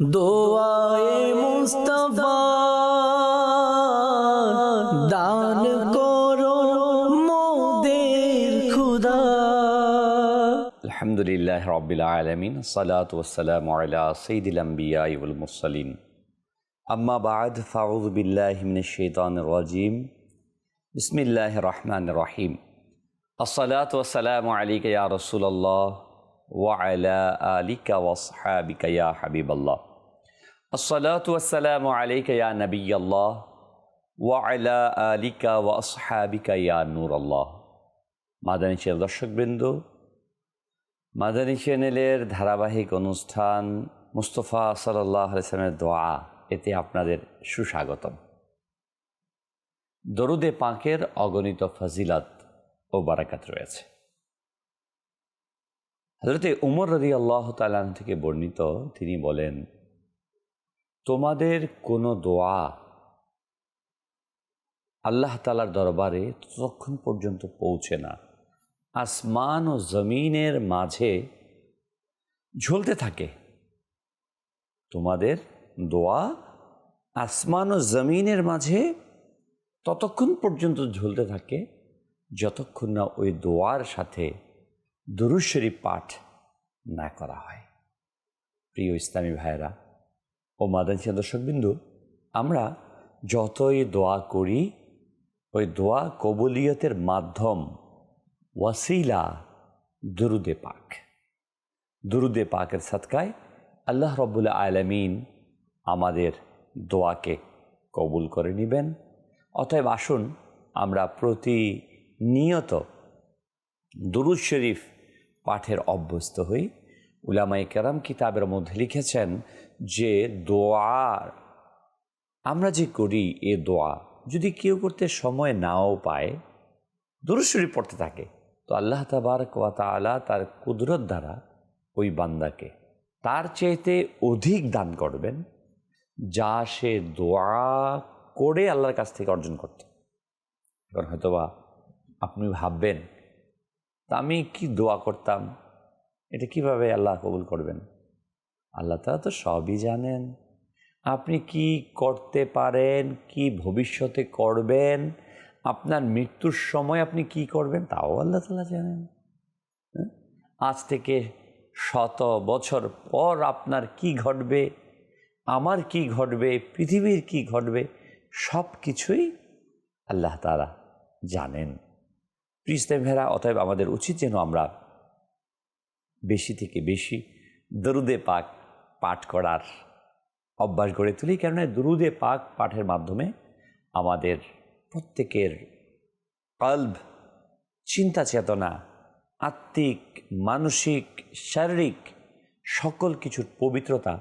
دعائے مصطفیٰ دان کرو مودیر خدا الحمدللہ رب العالمین الصلاة والسلام على سید الانبیاء والمرسلین اما بعد فاعوذ باللہ من الشیطان الرجیم بسم اللہ الرحمن الرحیم الصلاة والسلام علیکہ یا رسول اللہ وعلى آلیکہ واصحابک یا حبیب اللہ আসসালাতাম আলিকা ইয়া নবী আল্লাহ ওয়া আলা আলিকা ওয়া আসহাবিকা ইয়া নূর আল্লাহ মাদানী চ্যানেল দর্শকবৃন্দ মাদানী চ্যানেলের ধারাবাহিক অনুষ্ঠান মুস্তফা সাল্লাহ আলসালামের দোয়া এতে আপনাদের সুস্বাগতম দরুদে পাঁকের অগণিত ফাজিলাত ও বারাকাত রয়েছে হজরতে উমর রদি আল্লাহ তালান থেকে বর্ণিত তিনি বলেন তোমাদের কোনো দোয়া আল্লাহ তালার দরবারে ততক্ষণ পর্যন্ত পৌঁছে না। আসমান ও জমিনের মাঝে ঝুলতে থাকে। তোমাদের দোয়া আসমান ও জমিনের মাঝে ততক্ষণ পর্যন্ত ঝুলতে থাকে, যতক্ষণ না ওই দোয়ার সাথে দুরুশ্বরী পাঠ না করা হয়। প্রিয় ইসলামী ভাইয়েরা ও মাদানী দর্শকবিন্দু, আমরা যতই দোয়া করি, ওই দোয়া কবুলিয়তের মাধ্যম ওয়াসিলা দুরুদে পাক। দুরুদে পাকের সৎকায় আল্লাহ রব্বুল্লা আলমিন আমাদের দোয়াকে কবুল করে নেবেন। অতএব আসুন আমরা প্রতিনিয়ত দুরুদ শরীফ পাঠের অভ্যস্ত হই। উলামাই কেরাম কিতাবের মধ্যে লিখেছেন যে দোয়ার, আমরা যে করি এ দোয়া, যদি কেউ করতে সময় নাও পায় দুরুশ্বরী পড়তে থাকে, তো আল্লাহ তাবারক ওয়া তাআলা তার কুদরত দ্বারা ওই বান্দাকে তার চাইতে অধিক দান করবেন, যা সে দোয়া করে আল্লাহর কাছ থেকে অর্জন করত। এখন হয়তোবা আপনি ভাববেন, তা আমি কি দোয়া করতাম? এটা কীভাবে আল্লাহ কবুল করবেন? আল্লাহ তালা তো সবই জানেন। আপনি কি করতে পারেন, কি ভবিষ্যতে করবেন, আপনার মৃত্যুর সময় আপনি কি করবেন, তাও আল্লাহ তালা জানেন। হ্যাঁ? আজ থেকে শত বছর পর আপনার কি ঘটবে, আমার কি ঘটবে, পৃথিবীর কি ঘটবে, সব কিছুই আল্লাহ তারা জানেন। প্রিস্তেম ভেরা অতএব আমাদের উচিত যেন আমরা বেশি থেকে বেশি দরুদে পাক পাঠ করার অভ্যাস গড়ে তুলি, কেননা দুরুদে পাক পাঠের মাধ্যমে আমাদের প্রত্যেকের কল্ব চিন্তা চেতনা আত্মিক, মানসিক, শারীরিক সকল কিছুর পবিত্রতা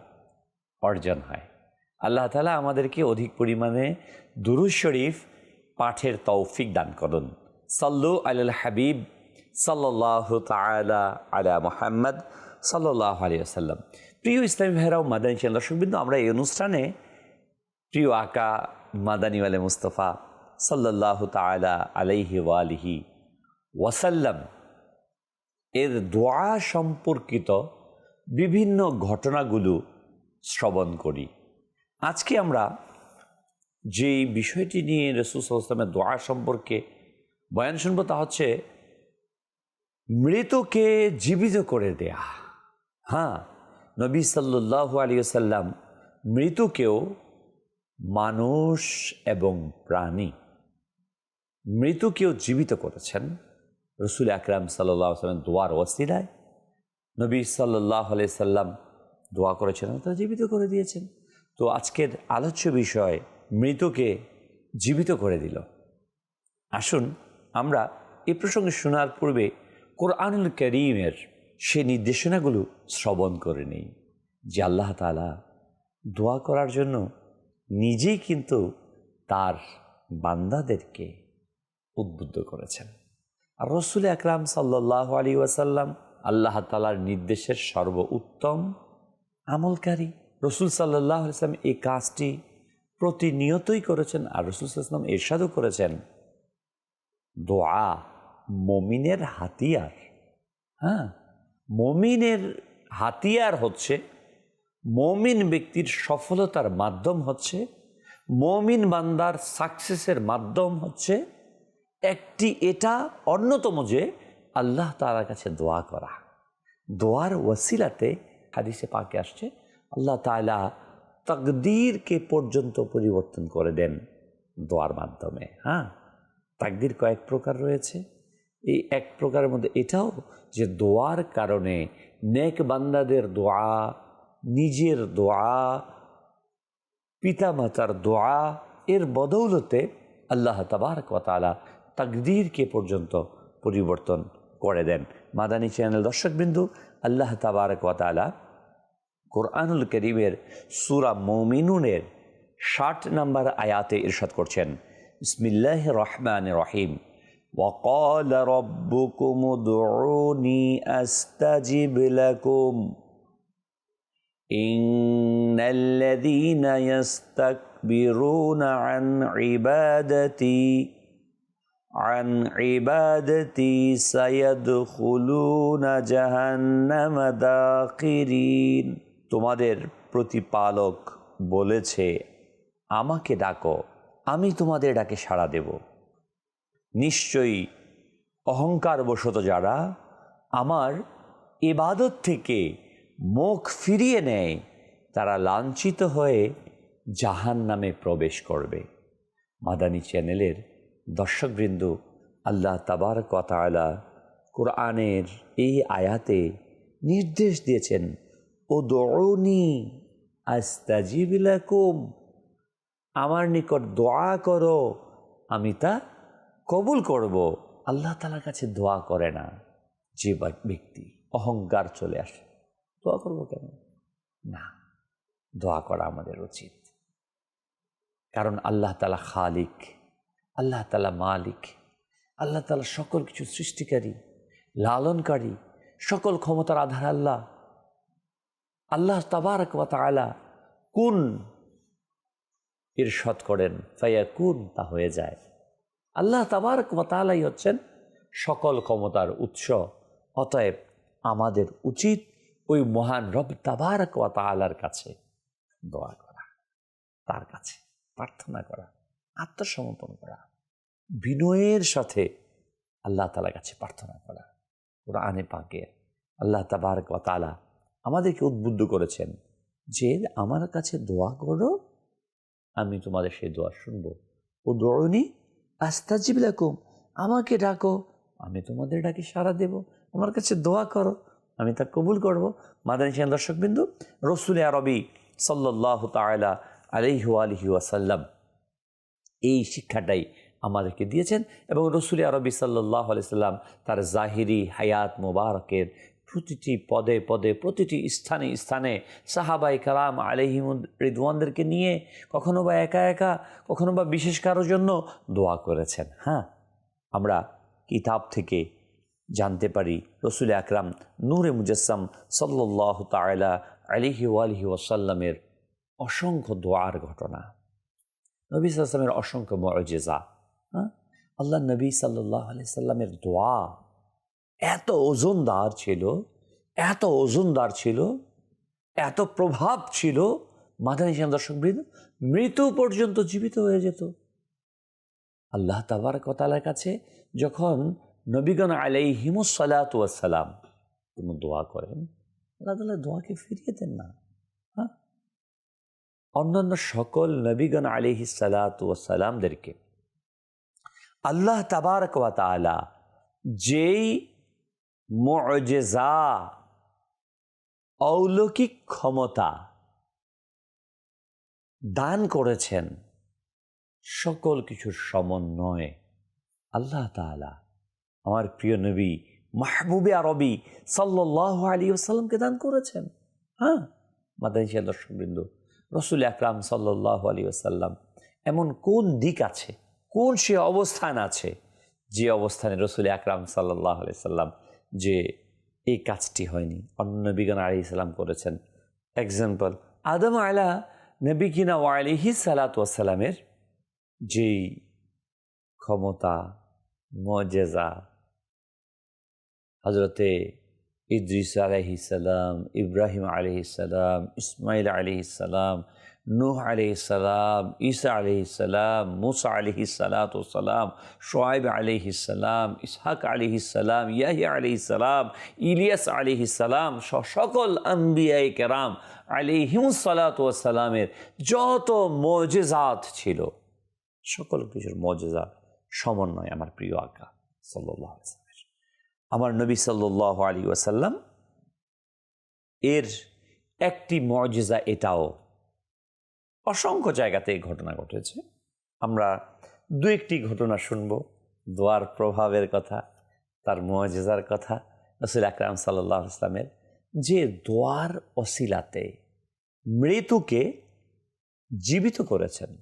অর্জন হয়। আল্লাহ তালা আমাদেরকে অধিক পরিমাণে দুরুজ শরীফ পাঠের তৌফিক দান করুন। সাল্লু আল হাবিব সাল্লাহ তালা আলা মোহাম্মদ সাল্লাহ আলিয়া সাল্লাম প্রিয় ইসলামী ভাইরাও মাদানী চ্যানেল দর্শকবৃন্দ, আমরা এই অনুষ্ঠানে প্রিয় আকা মাদানী আলে মুস্তফা সাল্লাহ তালা আলাইহি ওয়ালিহি ওয়াসাল্লাম এর দোয়া সম্পর্কিত বিভিন্ন ঘটনাগুলো শ্রবণ করি। আজকে আমরা যে বিষয়টি নিয়ে রসুল সাল্লামের দোয়া সম্পর্কে বয়ান শুনব তা হচ্ছে, মৃতকে জীবিত করে দেয়া। হ্যাঁ নবী সাল্লাহ আলিয়াল্লাম মৃতকেও মানুষ এবং প্রাণী। মৃতকেও জীবিত করেছেন। রসুল আকরাম সাল্লাহ সাল্লাম দোয়ার ওয়াসিলায় নবী সাল্লাহ আলিয়া সাল্লাম দোয়া করেছেন তারা জীবিত করে দিয়েছেন। তো আজকের আলোচ্য বিষয়, মৃতকে জীবিত করে দিল। আসুন আমরা এ প্রসঙ্গে শোনার পূর্বে কোরআনুল করিমের সে নির্দেশনাগুলো শ্রবণ করে নেই, যে আল্লাহ তালা দোয়া করার জন্য নিজেই কিন্তু তার বান্দাদেরকে উদ্বুদ্ধ করেছেন। আর রসুল আকরাম সাল্লাহ আলী ওয়াসাল্লাম আল্লাহ তালার নির্দেশের সর্ব উত্তম আমলকারী। রসুল সাল্লাহ ইসলাম এই কাজটি প্রতিনিয়তই করেছেন আর রসুল ইসলাম এরশাদও করেছেন। দোয়া মমিনের হাতিয়ার হ্যাঁ? মমিনের হাতিয়ার হচ্ছে, মমিন ব্যক্তির সফলতার মাধ্যম হচ্ছে, মমিন বান্দার সাকসেসের মাধ্যম হচ্ছে একটি এটা অন্যতম যে আল্লাহ তালার কাছে দোয়া করা। দোয়ার ওয়াসিলাতে হাদিসে পাকে আসছে, আল্লাহ তালা তকদিরকে পর্যন্ত পরিবর্তন করে দেন দোয়ার মাধ্যমে। হ্যাঁ তাকদির কয়েক প্রকার রয়েছে। এই এক প্রকারের মধ্যে এটাও যে দোয়ার কারণে নেক বান্দাদের দোয়া, নিজের দোয়া, পিতামাতার দোয়া, এর বদৌলতে আল্লাহ তাবারক ওয়া তাআলা তাকদীরকে পর্যন্ত পরিবর্তন করে দেন। মাদানী চ্যানেল দর্শকবিন্দু, আল্লাহ তাবারক ওয়া তাআলা কোরআনুল করিমের সুরা মৌমিনুনের ষাট নম্বর আয়াতে ইরশাদ করছেন। বিসমিল্লাহ রহমান রহিম। وقال ربكم ادعوني استجب لكم ان الذين يستكبرون عن عبادتي عن عبادتي سيدخلون جهنم داخرين তোমাদের প্রতিপালক বলেছে আমাকে ডাকো আমি তোমাদের ডাকে সাড়া দেব নিশ্চয়ই অহংকারবশত যারা আমার এবাদত থেকে মুখ ফিরিয়ে নেয়, তারা লাঞ্ছিত হয়ে জাহান নামে প্রবেশ করবে। মাদানী চ্যানেলের দর্শকবৃন্দ, আল্লাহ তাবার কথালা কোরআনের এই আয়াতে নির্দেশ দিয়েছেন ও দৌড়নি আস্তাজিবিলাকুম আমার নিকট দোয়া করো, আমি তা কবুল করব, আল্লাহ তালার কাছে দোয়া করে না। যে ব্যক্তি অহংকার চলে আসে, দোয়া করব কেন? না, দোয়া করা আমাদের উচিত। কারণ আল্লাহ তালা খালিক, আল্লাহ তালা মালিক, আল্লাহ তালা সকল কিছু সৃষ্টিকারী, লালনকারী, সকল ক্ষমতার আধার আল্লাহ। আল্লাহ তাবারক ওয়া তাআলা কোন? ইরশাদ করেন ফাইয়া কুন তা হয়ে যায়। আল্লাহ তাবারক ওয়া তাআলাই হচ্ছেন সকল ক্ষমতার উৎস। অতএব আমাদের উচিত ওই মহান রব তাবারক ওয়া তাআলার কাছে দোয়া করা, তার কাছে প্রার্থনা করা, আত্মসমর্পণ করা, বিনয়ের সাথে আল্লাহ তালার কাছে প্রার্থনা করা। কোরআনে পাকে আল্লাহ তাবারক ওয়া তাআলা আমাদেরকে উদ্বুদ্ধ করেছেন যে আমার কাছে দোয়া করো, আমি তোমাদের সেই দোয়া শুনব। ও দৌড়নি আস্তাজিব লাকুম আমাকে ডাকো, আমি তোমাদের ডাকে সাড়া দেব। আমার কাছে দোয়া করো, আমি তা কবুল করব। মাদানী সিয়ান দর্শকবিন্দু, রসুল আরবি সাল্লাহ তালা আলহি আলহি ওয়াসাল্লাম এই শিক্ষাটাই আমাদেরকে দিয়েছেন এবং রসুল আরবি সাল্লাহ আলাইসাল্লাম তার জাহিরি হায়াত মোবারকের প্রতিটি পদে পদে, প্রতিটি স্থানে স্থানে সাহাবাই কালাম আলহিম রিদওয়ানদেরকে নিয়ে কখনো বা একা একা, কখনো বা বিশেষ কারোর জন্য দোয়া করেছেন। হ্যাঁ আমরা কিতাব থেকে জানতে পারি রসুল আকরাম নূরে মুজাসম সাল্লাহ তালা আলিহি ওয়ালিহি ওয়াসাল্লামের অসংখ্য দোয়ার ঘটনা। নবী সাল্লামের অসংখ্য মরজেজা হ্যাঁ আল্লাহ নবী সাল্লাহ আলি সাল্লামের দোয়া এত ওজনদার ছিল, এত ওজনদার ছিল, এত প্রভাব ছিল, মাদানী শ্যাম দর্শকবৃন্দ মৃত্যু পর্যন্ত জীবিত হয়ে যেত। আল্লাহ তাবার কতালার কাছে যখন নবীগণ আলাই হিমুসালাতাম কোনো দোয়া করেন, আল্লাহ তালা দোয়াকে ফিরিয়ে দেন না। হ্যাঁ? অন্যান্য সকল নবীগণ আলিহি সালাতামদেরকে আল্লাহ তাবারক ওয়া তাআলা যেই মুজেজা, অলৌকিক ক্ষমতা দান করেছেন। সকল কিছুর সমন্বয়ে। আল্লাহ তাআলা আমার প্রিয় নবী মাহবুবে আরবি সাল্লাহ আলী আসাল্লামকে দান করেছেন। হ্যাঁ মাদানিশিয়া দর্শকবৃন্দ, রসুল আকরাম সাল্লাহ আলী আসাল্লাম এমন কোন দিক আছে, কোন সে অবস্থান আছে, যে অবস্থানে রসুল আকরাম সাল্লাহ আলি সাল্লাম যে এই কাজটি হয়নি। অন্য নবীগণ আলি সাল্লাম করেছেন। এক্সাম্পল আদম আলা নবী কিনা ওয়ালিহি সালাত ওয়াসাল্লামের যেই ক্ষমতা মজেজা হজরতে ইদ্রিস আলহিসাল্লাম ইব্রাহিম আলহিসাল্লাম ইসমাইল আলহিসাল্লাম নূহ আলহিসাল্লাম ঈসা আলহিসাল্লাম মুসা আলহিসাল্লাম শোয়েব আলহিসাল্লাম ইসহাক আলহিসাল্লাম ইয়াহিয়া আলহিসাল্লাম ইলিয়াস আলহিসাল্লাম সকল আম্বিয়াই কেরাম আলিহিমসালাতামের যত মজেজাত ছিল, সকল কিছুর মজেজা সমন্বয় আমার প্রিয় আঁকা সাল্লাহ আমার নবী সাল্লাহ আলী ওয়াসাল্লাম এর একটি মজেজা এটাও অসংখ্য জায়গাতে এই ঘটনা ঘটেছে। আমরা দু একটি ঘটনা শুনব। দোয়ার প্রভাবের কথা, তার মজেজার কথা, রসুল আকরাম সাল্লাহ ইসলামের যে দোয়ার অসিলাতে মৃত্যুকে জীবিত করেছেন।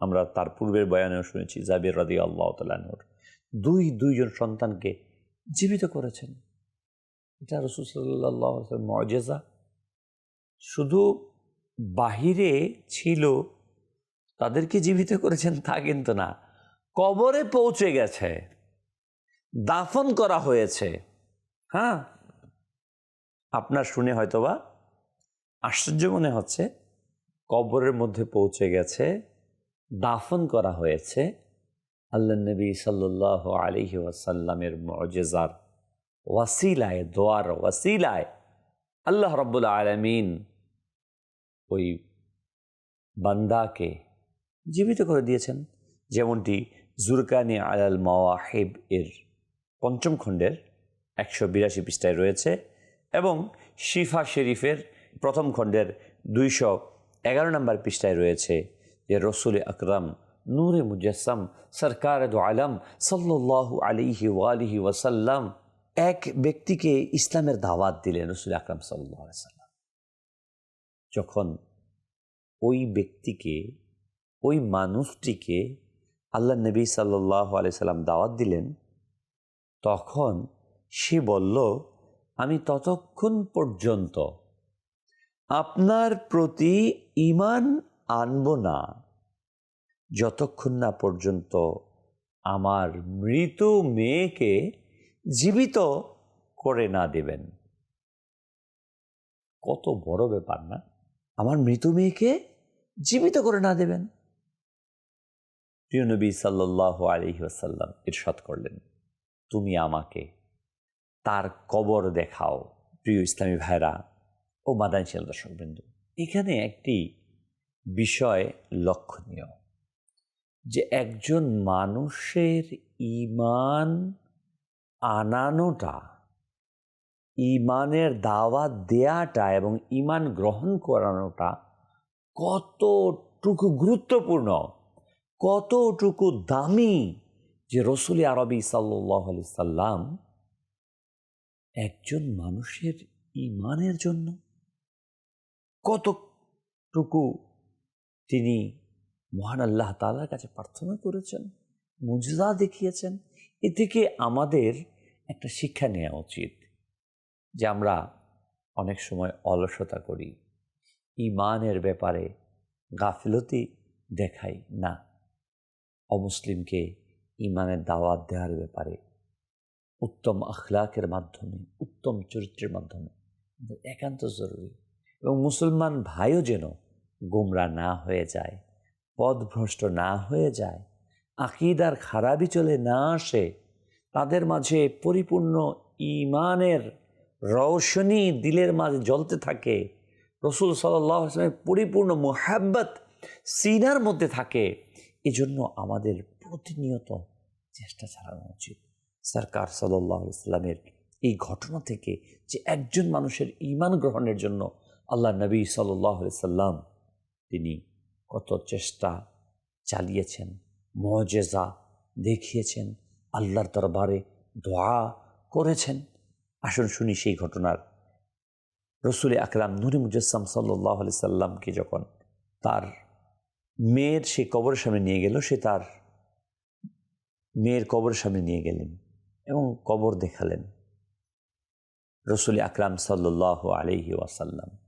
আমরা তার পূর্বের বয়ানেও শুনেছি, জাবির রদি আল্লাহ তালুর দুই, দুইজন সন্তানকে জীবিত করেছেন। এটা রসুল্লাহ মজেজা। শুধু বাহিরে ছিল, তাদেরকে জীবিত করেছেন তা কিন্তু না। কবরে পৌঁছে গেছে। দাফন করা হয়েছে। হ্যাঁ? আপনার শুনে হয়তোবা আশ্চর্য মনে হচ্ছে। কবরের মধ্যে পৌঁছে গেছে, দাফন করা হয়েছে। আল্লাহ নবী সাল্লাহ আলিহি ওয়াসাল্লামের মজেজার ওয়াসিলায়, দোয়ার ওয়াসিলায় আল্লাহ রব্বুল আলমিন ওই বান্দাকে জীবিত করে দিয়েছেন। যেমনটি জুরকানি আলাল মাওয়াহিব এর পঞ্চম খণ্ডের একশো বিরাশি পৃষ্ঠায় রয়েছে এবং শিফা শরীফের প্রথম খণ্ডের দুইশো এগারো নম্বর পৃষ্ঠায় রয়েছে যে রসুল আকরাম নূরে মুজাসম সরকার আলম সাল্লাহ আলিহি ওয়ালিহি ওয়াসাল্লাম এক ব্যক্তিকে ইসলামের দাওয়াত দিলেন রসুল আকরাম সাল্লাম যখন ওই ব্যক্তিকে, ওই মানুষটিকে আল্লাহ নবী সাল্লাহ আলাইসাল্লাম দাওয়াত দিলেন, তখন সে বলল, আমি ততক্ষণ পর্যন্ত আপনার প্রতি ইমান আনব না। যতক্ষণ না পর্যন্ত আমার মৃত মেয়েকে জীবিত করে না দেবেন। কত বড় ব্যাপার না? আমার মৃত মেয়েকে জীবিত করে না দেবেন। প্রিয় নবী সাল্লাহ আলহি আসাল্লাম ইরশাদ করলেন, তুমি আমাকে তার কবর দেখাও, প্রিয় ইসলামী ভাইরা ও মাদানশীল দর্শকবৃন্দ। এখানে একটি বিষয় লক্ষণীয় যে একজন মানুষের ইমান আনানোটা ইমানের দাওয়াত দেয়াটা এবং ইমান গ্রহণ করানোটা কতটুকু গুরুত্বপূর্ণ, কতটুকু দামি যে রসুল আরবি সাল্লাহ আলি সাল্লাম একজন মানুষের ইমানের জন্য কতটুকু তিনি মহান আল্লাহ তালার কাছে প্রার্থনা করেছেন মুজদা দেখিয়েছেন, এ থেকে আমাদের একটা শিক্ষা নেওয়া উচিত। যে আমরা অনেক সময় অলসতা করি। ইমানের ব্যাপারে গাফিলতি দেখাই না। অমুসলিমকে ইমানের দাওয়াত দেওয়ার ব্যাপারে, উত্তম আখলাকের মাধ্যমে, উত্তম চরিত্রের মাধ্যমে একান্ত জরুরি। এবং মুসলমান ভাইও যেন গোমরা না হয়ে যায় পদভ্রষ্ট না হয়ে যায়, আকিদার খারাপই চলে না আসে, তাদের মাঝে পরিপূর্ণ ইমানের রৌশনী দিলের মাঝে জ্বলতে থাকে। রসুল সাল্লামের পরিপূর্ণ মোহাব্বত সিনার মধ্যে থাকে। এজন্য আমাদের প্রতিনিয়ত চেষ্টা চালানো উচিত। সরকার সাল্লাহ ইসলামের এই ঘটনা থেকে যে একজন মানুষের ইমান গ্রহণের জন্য আল্লাহ নবী সাল্লাহ সাল্লাম তিনি কত চেষ্টা চালিয়েছেন, মজেজা দেখিয়েছেন, আল্লাহর দরবারে দোয়া করেছেন। আসুন শুনি সেই ঘটনার। রসুল আকরাম নুরি মুজাসম সাল্লাহ আলি সাল্লামকে যখন তার মেয়ের সেই কবরের সামনে নিয়ে গেল, সে তার মেয়ের কবরের সামনে নিয়ে গেলেন এবং কবর দেখালেন রসুল আকরাম সাল্লাহ আলহি ওয়াসাল্লাম।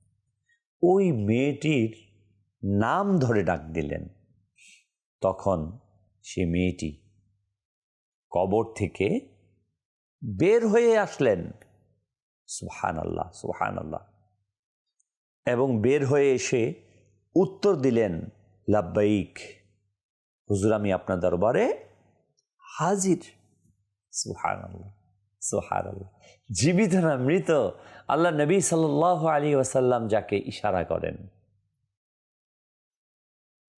ওই মেয়েটির নাম ধরে ডাক দিলেন। তখন সে মেয়েটি কবর থেকে বের হয়ে আসলেন। সুহান আল্লাহ সুহান আল্লাহ এবং বের হয়ে এসে উত্তর দিলেন, লাব্বাইক, হুজুর আমি আপনার দরবারে হাজির। সুহান আল্লাহ সুহান আল্লাহ জীবিত না মৃত, আল্লাহ নবী সাল আলী ওয়াসাল্লাম যাকে ইশারা করেন,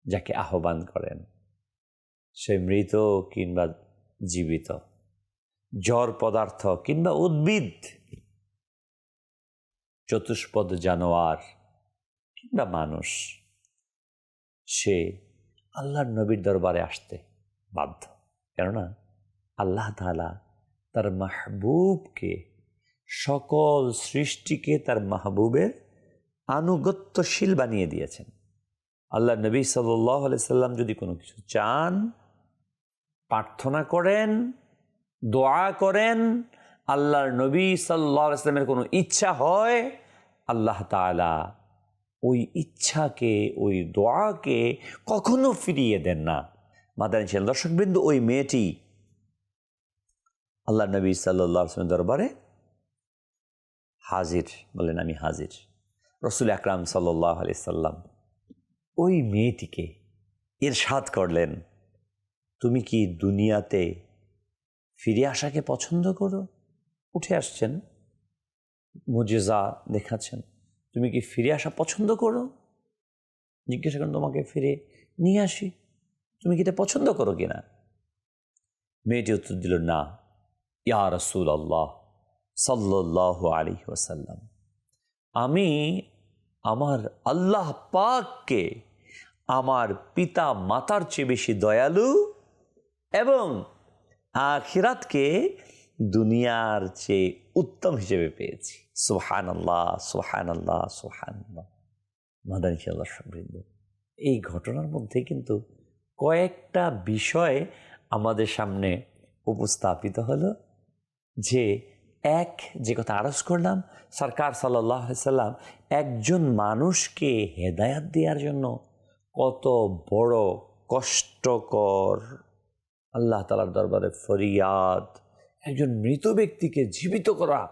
যাকে আহ্বান করেন, সে মৃত কিংবা জীবিত জড় পদার্থ কিংবা উদ্ভিদ। চতুষ্পদ জানোয়ার কিংবা মানুষ, সে আল্লাহর নবীর দরবারে আসতে বাধ্য। কেননা আল্লাহ তালা তার মাহবুবকে, সকল সৃষ্টিকে তার মাহবুবের আনুগত্যশীল বানিয়ে দিয়েছেন। আল্লাহ নবী সাল্লাহ সাল্লাম যদি কোনো কিছু চান, প্রার্থনা করেন, দোয়া করেন আল্লাহর নবী সাল্লাহ ইসলামের কোনো ইচ্ছা হয়? আল্লাহ তালা ওই ইচ্ছাকে, ওই দোয়াকে কখনো ফিরিয়ে দেন না। মাদানী ছিলেন দর্শকবৃন্দ, ওই মেয়েটি আল্লাহ নবী আসলামের দরবারে হাজির, বলেন, আমি হাজির। রসুল আকরাম সাল্লাহ আলি সাল্লাম ওই মেয়েটিকে এরশাদ করলেন, তুমি কি দুনিয়াতে ফিরে আসাকে পছন্দ করো? উঠে আসছেন, মুজেজা দেখাচ্ছেন, তুমি কি ফিরে আসা পছন্দ করো? জিজ্ঞাসা করেন, তোমাকে ফিরে নিয়ে আসি। তুমি কি এটা পছন্দ করো কিনা মেয়েটি উত্তর দিল, না। ইয়া রসুল আল্লাহ সাল্লাহ আলী ওসাল্লাম আমি আমার আল্লাহ পাককে আমার পিতা মাতার চেয়ে বেশি দয়ালু এবং আখিরাতকে দুনিয়ার চেয়ে উত্তম হিসেবে পেয়েছি। সোহান আল্লাহ সোহান আল্লাহ সোহান আল্লাহ মাদানী আল্লাহ সমৃদ্ধ এই ঘটনার মধ্যে কিন্তু কয়েকটা বিষয় আমাদের সামনে উপস্থাপিত হলো যে, এক, যে কথা আরজ করলাম, সরকার সাল্লাম একজন মানুষকে হেদায়াত দেওয়ার জন্য কত বড় কষ্টকর, আল্লাহ তালার দরবারে ফরিয়াদ একজন মৃত ব্যক্তিকে জীবিত করা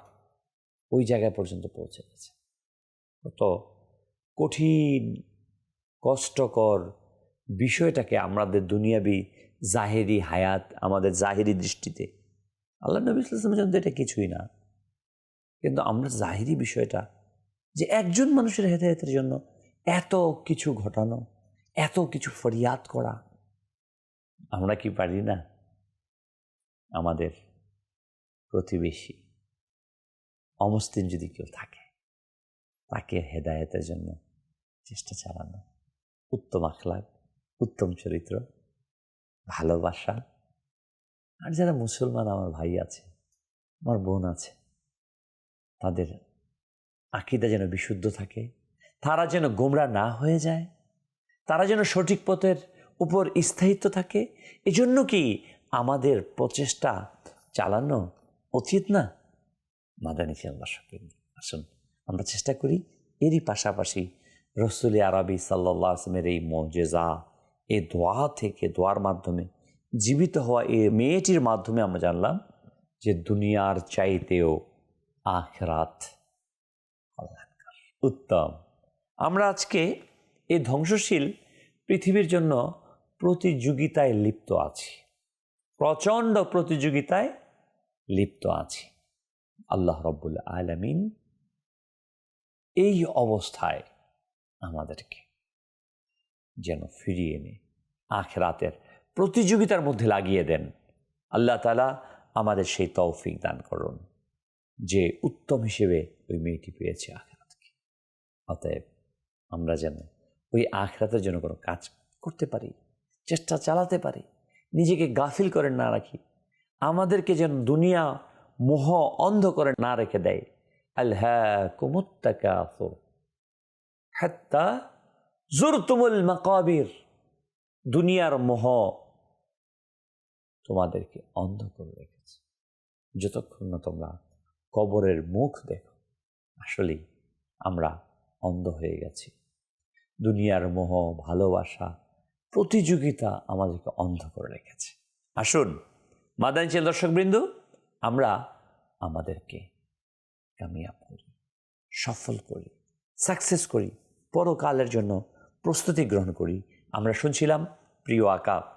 ওই জায়গায় পর্যন্ত পৌঁছে গেছে। কত কঠিন, কষ্টকর বিষয়টাকে আমাদের দুনিয়াবি জাহেরি হায়াত, আমাদের জাহেরি দৃষ্টিতে। আল্লাহ নবী ইসলামের জন্য এটা কিছুই না। কিন্তু আমরা জাহিরি বিষয়টা যে একজন মানুষের হেদায়তের জন্য এত কিছু ঘটানো, এত কিছু ফরিয়াদ করা, আমরা কি পারি না? আমাদের প্রতিবেশী। অমুসলিম যদি কেউ থাকে, তাকে হেদায়তের জন্য চেষ্টা চালানো। উত্তম আখলাগ উত্তম চরিত্র, ভালোবাসা। আর যারা মুসলমান, আমার ভাই আছে, আমার বোন আছে, তাদের আকিদা যেন বিশুদ্ধ থাকে, তারা যেন গোমরা না হয়ে যায়, তারা যেন সঠিক পথের উপর স্থায়িত্ব থাকে, এজন্য কি আমাদের প্রচেষ্টা চালানো উচিত না? মাদানী আল্লাহ সকিন্দ আসুন। আমরা চেষ্টা করি এরই পাশাপাশি রসুল আরবি সাল্লাহ আসলামের এই মজেজা, এই দোয়া থেকে, দোয়ার মাধ্যমে, জীবিত হওয়া এ মেয়েটির মাধ্যমে আমরা জানলাম যে দুনিয়ার চাইতেও আখরাত উত্তম। আমরা আজকে এই ধ্বংসশীল পৃথিবীর জন্য প্রতিযোগিতায় লিপ্ত আছি। প্রচণ্ড প্রতিযোগিতায় লিপ্ত আছি। আল্লাহ রব্বুল আলমিন এই অবস্থায় আমাদেরকে যেন ফিরিয়ে এনে আখরাতের প্রতিযোগিতার মধ্যে লাগিয়ে দেন। আল্লাহ তালা আমাদের সেই তৌফিক দান করুন, যে উত্তম হিসেবে ওই মেয়েটি পেয়েছে আখরাতকে। অতএব আমরা যেন ওই আখরাতের জন্য কোনো কাজ করতে পারি, চেষ্টা চালাতে পারি, নিজেকে গাফিল করে না রাখি আমাদেরকে যেন দুনিয়া মোহ অন্ধ করে না রেখে দেয়। আল্লাহ কুমুত্তাকা হাত্তা জুরতুমুল মাকাবির। দুনিয়ার মোহ তোমাদেরকে অন্ধ করে রেখেছে। যতক্ষণ না তোমরা কবরের মুখ দেখো, আসলেই আমরা অন্ধ হয়ে গেছি। দুনিয়ার মোহ, ভালোবাসা, প্রতিযোগিতা আমাদেরকে অন্ধ করে রেখেছে। আসুন মাদানী চেল দর্শকবৃন্দ, আমরা আমাদেরকে কামিয়াব করি, সফল করি সাকসেস করি, পরকালের জন্য প্রস্তুতি গ্রহণ করি। আমরা শুনছিলাম প্রিয় আকা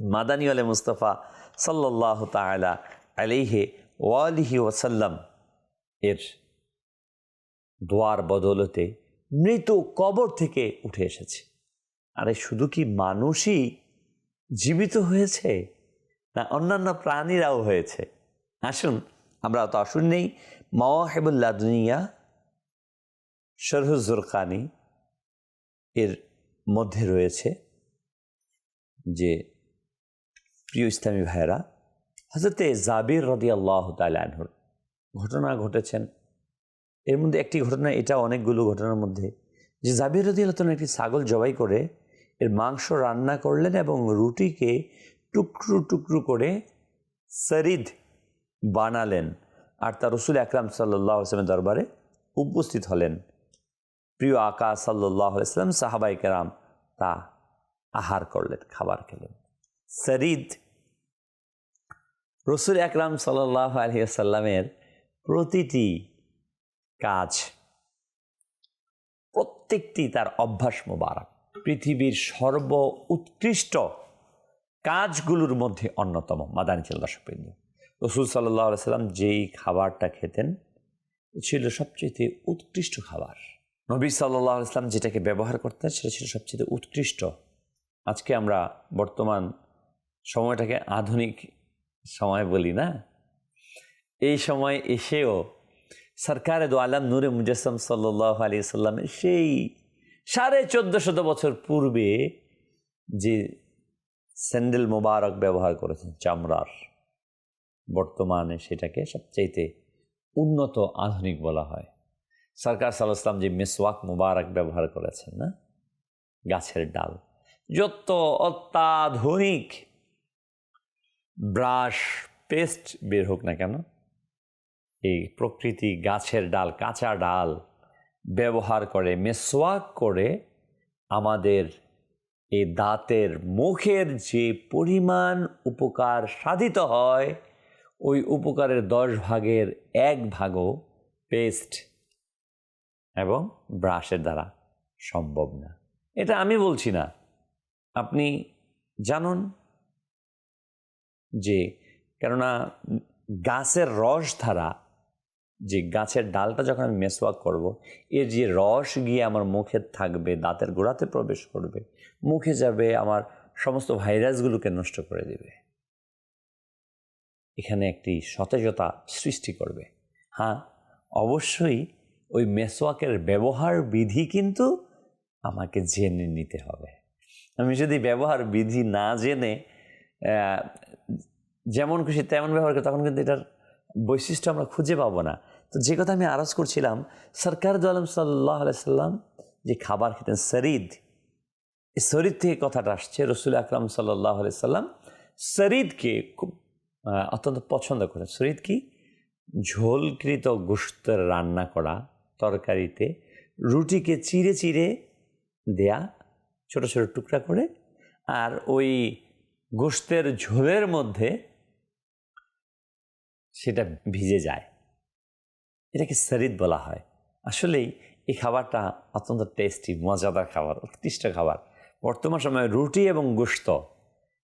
মাদানী আলে মুস্তফা সাল্লাহ তালা আলিহে ওয়ালিহি ওয়াসাল্লাম এর দোয়ার বদলতে মৃত কবর থেকে উঠে এসেছে। আরে শুধু কি মানুষই জীবিত হয়েছে? না, অন্যান্য প্রাণীরাও হয়েছে। আসুন, আমরা তো আসুন নেই। মাওয়াহেবুল্লা দুনিয়া শরহুজুরকানি এর মধ্যে রয়েছে যে প্রিয় ইসলামী ভাইয়েরা হজরতে জাবির রদি আল্লাহ তালহুর ঘটনা ঘটেছেন। এর মধ্যে একটি ঘটনা, এটা অনেকগুলো ঘটনার মধ্যে। যে জাবির রদি আল্লাহ একটি ছাগল জবাই করে, এর মাংস রান্না করলেন এবং রুটিকে টুকরো টুকরো করে সরিদ বানালেন। আর তার রসুল আকরাম সাল্লাহ আসলামের দরবারে উপস্থিত হলেন। প্রিয় আকা সাল্লাহ আসলাম সাহাবাই কেরাম, তা আহার করলেন, খাবার খেলেন। সরিদ রসুল আকরাম সাল্লাহ আলহিসাল্লামের প্রতিটি কাজ, প্রত্যেকটি তার অভ্যাস মোবারক। পৃথিবীর সর্ব উৎকৃষ্ট কাজগুলোর মধ্যে অন্যতম, মাদানী ছিল দর্শকবৃন্দ। রসুল সাল্লাহ সাল্লাম যেই খাবারটা খেতেন, ছিল সবচেয়ে উৎকৃষ্ট খাবার। নবী সাল্লাহ ইসলাম যেটাকে ব্যবহার করতেন, সেটা ছিল সবচেয়ে উৎকৃষ্ট। আজকে আমরা বর্তমান সময়টাকে আধুনিক সময় বলি না? এই সময় এসেও সরকারে দো আলম নূরে মুজাসম সাল্লাহ আলী সাল্লামের সেই সাড়ে চোদ্দ শত বছর পূর্বে যে স্যান্ডেল মোবারক ব্যবহার করেছেন চামড়ার। বর্তমানে সেটাকে সবচাইতে উন্নত আধুনিক বলা হয়। সরকার সাল্লাহাম যে মেসওয়াক মুবারক ব্যবহার করেছেন না? গাছের ডাল। যত অত্যাধুনিক ব্রাশ, পেস্ট বের হোক না কেন, এই প্রকৃতি গাছের ডাল, কাঁচা ডাল ব্যবহার করে, মেসওয়াক করে আমাদের এই দাঁতের মুখের যে পরিমাণ উপকার সাধিত হয়, ওই উপকারের দশ ভাগের এক ভাগও পেস্ট এবং ব্রাশের দ্বারা সম্ভব না। এটা আমি বলছি না। আপনি জানুন যে কেননা গাছের রস ধারা যে গাছের ডালটা যখন আমি মেসওয়াক করব, এর যে রস গিয়ে আমার মুখে থাকবে, দাঁতের গোড়াতে প্রবেশ করবে, মুখে যাবে, আমার সমস্ত ভাইরাসগুলোকে নষ্ট করে দেবে। এখানে একটি সতেজতা সৃষ্টি করবে। হ্যাঁ অবশ্যই ওই মেসওয়াকের ব্যবহার বিধি কিন্তু আমাকে জেনে নিতে হবে। আমি যদি ব্যবহার বিধি না জেনে যেমন খুশি তেমন ব্যবহার করি, তখন কিন্তু এটার বৈশিষ্ট্য আমরা খুঁজে পাবো না। তো যে কথা আমি আরজ করছিলাম, সরকার আলম সাল্লাহ সাল্লাম যে খাবার খেতেন, শরিদ, এই শরিদ থেকে কথাটা আসছে, রসুল আকরাম সাল্লাহ সাল্লাম শরিদকে খুব অত্যন্ত পছন্দ করেন। শরিদ কি? ঝোলকৃত গোস্তের রান্না করা তরকারিতে, রুটিকে চিড়ে চিড়ে দেয়া, ছোট ছোট টুকরা করে, আর ওই গোস্তের ঝোলের মধ্যে সেটা ভিজে যায়। এটাকে শরিদ বলা হয়। আসলেই এই খাবারটা অত্যন্ত টেস্টি মজাদার খাবার, উৎকৃষ্ট খাবার। বর্তমান সময়ে রুটি এবং গোস্ত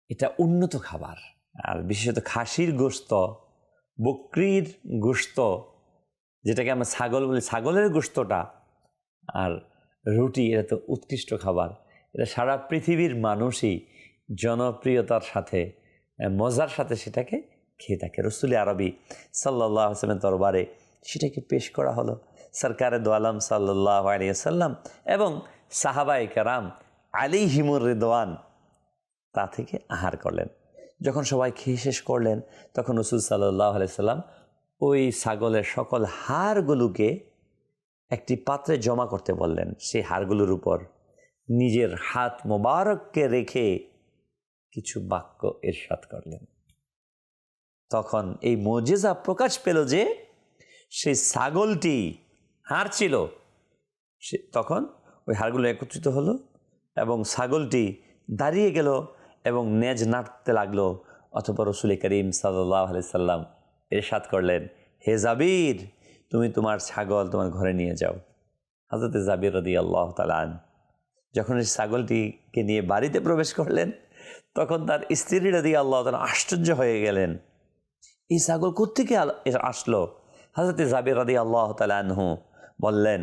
এটা উন্নত খাবার। আর বিশেষত খাসির গোস্ত বকরির গোস্ত যেটাকে আমরা ছাগল বলি, ছাগলের গোস্তটা আর রুটি, এটা তো উৎকৃষ্ট খাবার। এটা সারা পৃথিবীর মানুষই জনপ্রিয়তার সাথে, মজার সাথে সেটাকে খেয়ে থাকে। রসুল আরবি সাল্লাহ আসলামের দরবারে সেটাকে পেশ করা হলো। সরকারে দোয়ালাম সাল্লাহ আলিয়াল্লাম এবং সাহাবাই কারাম আলী হিমুর রেদওয়ান তা থেকে আহার করলেন। যখন সবাই খেয়ে শেষ করলেন, তখন রসুল সাল্লাহ আলাইসাল্লাম ওই ছাগলের সকল হাড়গুলোকে একটি পাত্রে জমা করতে বললেন। সেই হাড়গুলোর উপর নিজের হাত মোবারককে রেখে কিছু বাক্য এরশাদ করলেন। তখন এই মজেজা প্রকাশ পেল যে সেই ছাগলটি হাড় ছিল সে তখন ওই হাড়গুলো একত্রিত হলো এবং ছাগলটি দাঁড়িয়ে গেল এবং নেজ নাড়তে লাগল অথবা রসুল করিম সাল্লাহ সাল্লাম এরশাদ করলেন, হে জাবির, তুমি তোমার ছাগল তোমার ঘরে নিয়ে যাও। হাজরতে জাবির রদি আল্লাহ তালান যখন এই ছাগলটিকে নিয়ে বাড়িতে প্রবেশ করলেন, তখন তার স্ত্রী রদি আল্লাহ তালা আশ্চর্য হয়ে গেলেন। এই ছাগল কোথেকে আসলো? হাজরতে জাবির রদি আল্লাহ তালানহু বললেন,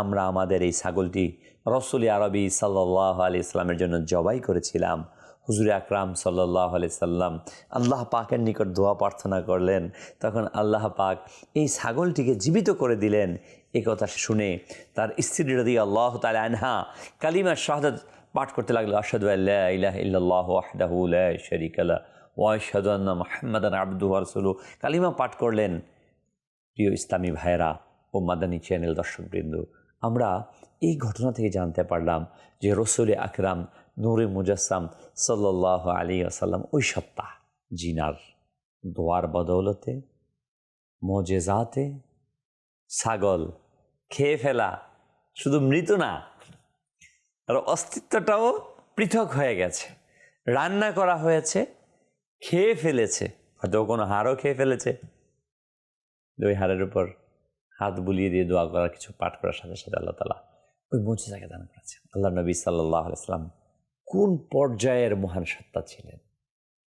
আমরা আমাদের এই ছাগলটি রসুল আরবি সাল্লাহ আলি ইসলামের জন্য জবাই করেছিলাম। হুজুর আকরাম সাল্লাহ আলি সাল্লাম আল্লাহ পাকের নিকট দোয়া প্রার্থনা করলেন। তখন আল্লাহ পাক এই ছাগলটিকে জীবিত করে দিলেন। এই কথা শুনে তার স্ত্রী রদি আল্লাহ তালা আনহা কালিমা শাহাদ পাঠ করতে লাগল আসাদু আল্লাহ ওয়াহদাহু লা শারীকা লা ওয়া আশহাদু আন্না মুহাম্মাদান আবদুহু কালিমা পাঠ করলেন। প্রিয় ইসলামী ভাইয়েরা ও মাদানী চ্যানেল দর্শকবৃন্দ, আমরা এই ঘটনা থেকে জানতে পারলাম যে রসুল আকরাম নূরে মুজাসসাম সাল্লাহ আলী আসাল্লাম ওই সত্তা জিনার দোয়ার বদৌলতে, মজেজাতে ছাগল খেয়ে ফেলা শুধু মৃত না আর অস্তিত্বটাও পৃথক হয়ে গেছে। রান্না করা হয়েছে খেয়ে ফেলেছে হয়তো কোনো হাড়ও খেয়ে ফেলেছে ওই হাড়ের উপর হাত বুলিয়ে দিয়ে দোয়া করার কিছু পাঠ করার সাথে সাথে আল্লাহ তালা ওই মজিজাকে দান করেছেন। আল্লাহ নবী সাল্লাহ আলাইসলাম কোন পর্যায়ের মহান সত্তা ছিলেন?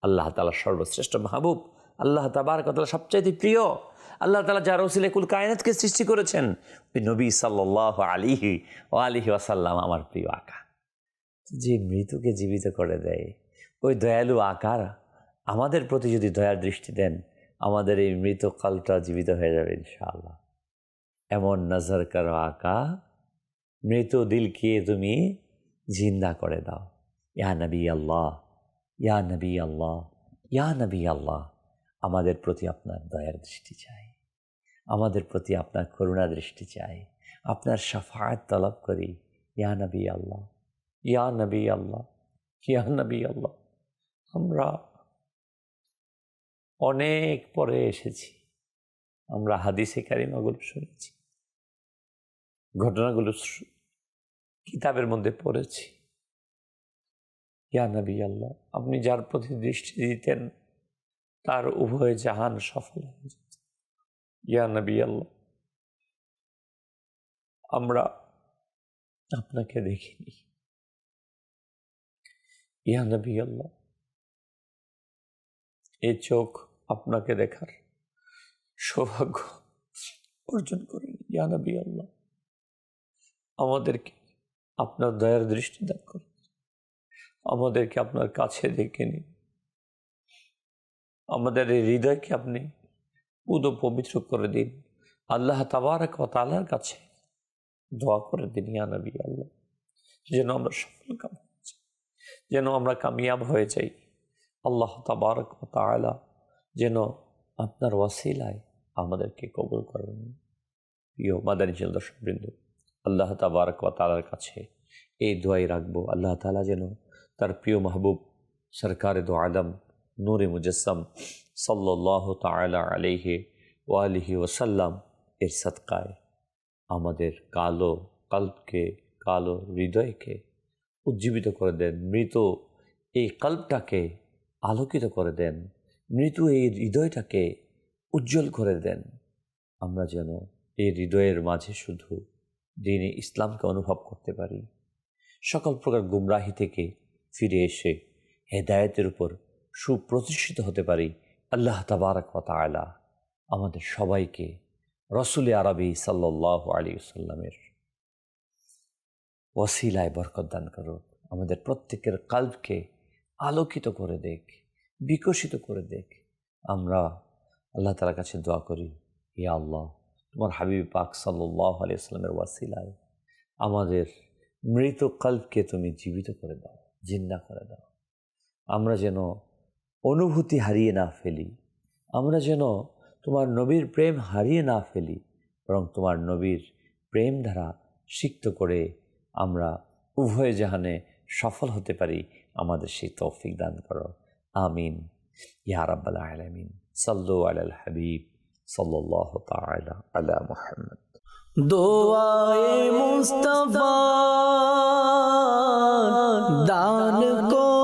আল্লাহ তালা সর্বশ্রেষ্ঠ মাহবুব, আল্লাহ তাবার কথা সবচাইতে প্রিয়, আল্লাহ তালা যার ওসিলে কুল কায়নাতকে সৃষ্টি করেছেন, ওই নবী সাল্লাহ আলিহি ও আলিহি ওয়াসাল্লাম আমার প্রিয় আকা। যে মৃত্যুকে জীবিত করে দেয়, ওই দয়ালু আকার আমাদের প্রতি যদি দয়ার দৃষ্টি দেন, আমাদের এই মৃতকালটা জীবিত হয়ে যাবে ইনশাআল্লাহ। এমন নজর করো আকা, মৃত দিলকে তুমি জিন্দা করে দাও। ইয়া নবী আল্লাহ, ইয়া নবী আল্লাহ, ইয়া নবী আল্লাহ, আমাদের প্রতি আপনার দয়ার দৃষ্টি চাই। আমাদের প্রতি আপনার করুণা দৃষ্টি চাই। আপনার সাফায়াত তলব করি। ইয়া নবী আল্লাহ, ইয়া নবী আল্লাহ, ইয়া নবী আল্লাহ, আমরা অনেক পরে এসেছি। আমরা হাদিসে কারিমাগুলো শুনেছি। ঘটনাগুলো কিতাবের মধ্যে পড়েছি। ইয়া নবী আল্লাহ, আপনি যার প্রতি দৃষ্টি দিতেন, তার উভয় জাহান সফল হয়ে যেত। ইয়া নবী আল্লাহ, আমরা আপনাকে দেখিনি। ইয়া নবী আল্লাহ, এ চোখ আপনাকে দেখার সৌভাগ্য অর্জন করেন। ইয়া নবী আল্লাহ, আমাদেরকে আপনার দয়ার দৃষ্টি দান করুন। আমাদেরকে আপনার কাছে ডেকে নিন। আমাদের এই হৃদয়কে আপনি পুদ পবিত্র করে দিন। আল্লাহ তাবারক ও কাছে দোয়া করে দিন, ইয়া নবী আল্লাহ। যেন আমরা সফল কাম যেন আমরা কামিয়াব হয়ে যাই। আল্লাহ তাবারক ও তালা যেন আপনার ওয়াসিলায় আমাদেরকে কবুল করেন। প্রিয় মাদানী জেল দর্শকবৃন্দ, আল্লাহ তাবারক তালার কাছে এই দোয়াই রাখব। আল্লাহ তালা যেন তার প্রিয় মাহবুব সরকারে দো আলম নূরে মুজসম সাল্লাহ তালা আলহে ওয়ালিহি ওসাল্লাম এর সৎকায় আমাদের কালো কল্পকে, কালো হৃদয়কে উজ্জীবিত করে দেন, মৃত এই কল্পটাকে আলোকিত করে দেন। মৃত এই হৃদয়টাকে উজ্জ্বল করে দেন। আমরা যেন এই হৃদয়ের মাঝে শুধু দিনে ইসলামকে অনুভব করতে পারি। সকল প্রকার গুমরাহি থেকে ফিরে এসে হেদায়েতের উপর সুপ্রতিষ্ঠিত হতে পারি আল্লাহ তাবারক তাআলা, আমাদের সবাইকে রসুলে আরবি সাল্লাহ আলী সাল্লামের ওসিলায় বরকত দান করুক। আমাদের প্রত্যেকের কাল্পকে আলোকিত করে দেখ। বিকশিত করে দেখ। আমরা আল্লাহ তালার কাছে দোয়া করি ইয়া আল্লাহ, তোমার হাবিব পাক সাল্লাহ আলি সাল্লামের ওয়াসিলায় আমাদের মৃত কাল্পকে তুমি জীবিত করে দাও, জিন্দা করে দাও। আমরা যেন অনুভূতি হারিয়ে না ফেলি, আমরা যেন তোমার নবীর প্রেম হারিয়ে না ফেলি, বরং তোমার নবীর প্রেম ধারা সিক্ত করে আমরা উভয় জাহানে সফল হতে পারি। আমাদের সেই তৌফিক দান করো। আমিন ইয়া রাব্বাল আলামিন সাল্লু আলাল হাবিব সাল্লাল্লাহু তাআলা আলা মুহাম্মদ দোয়ায়ে মুস্তফা দান কো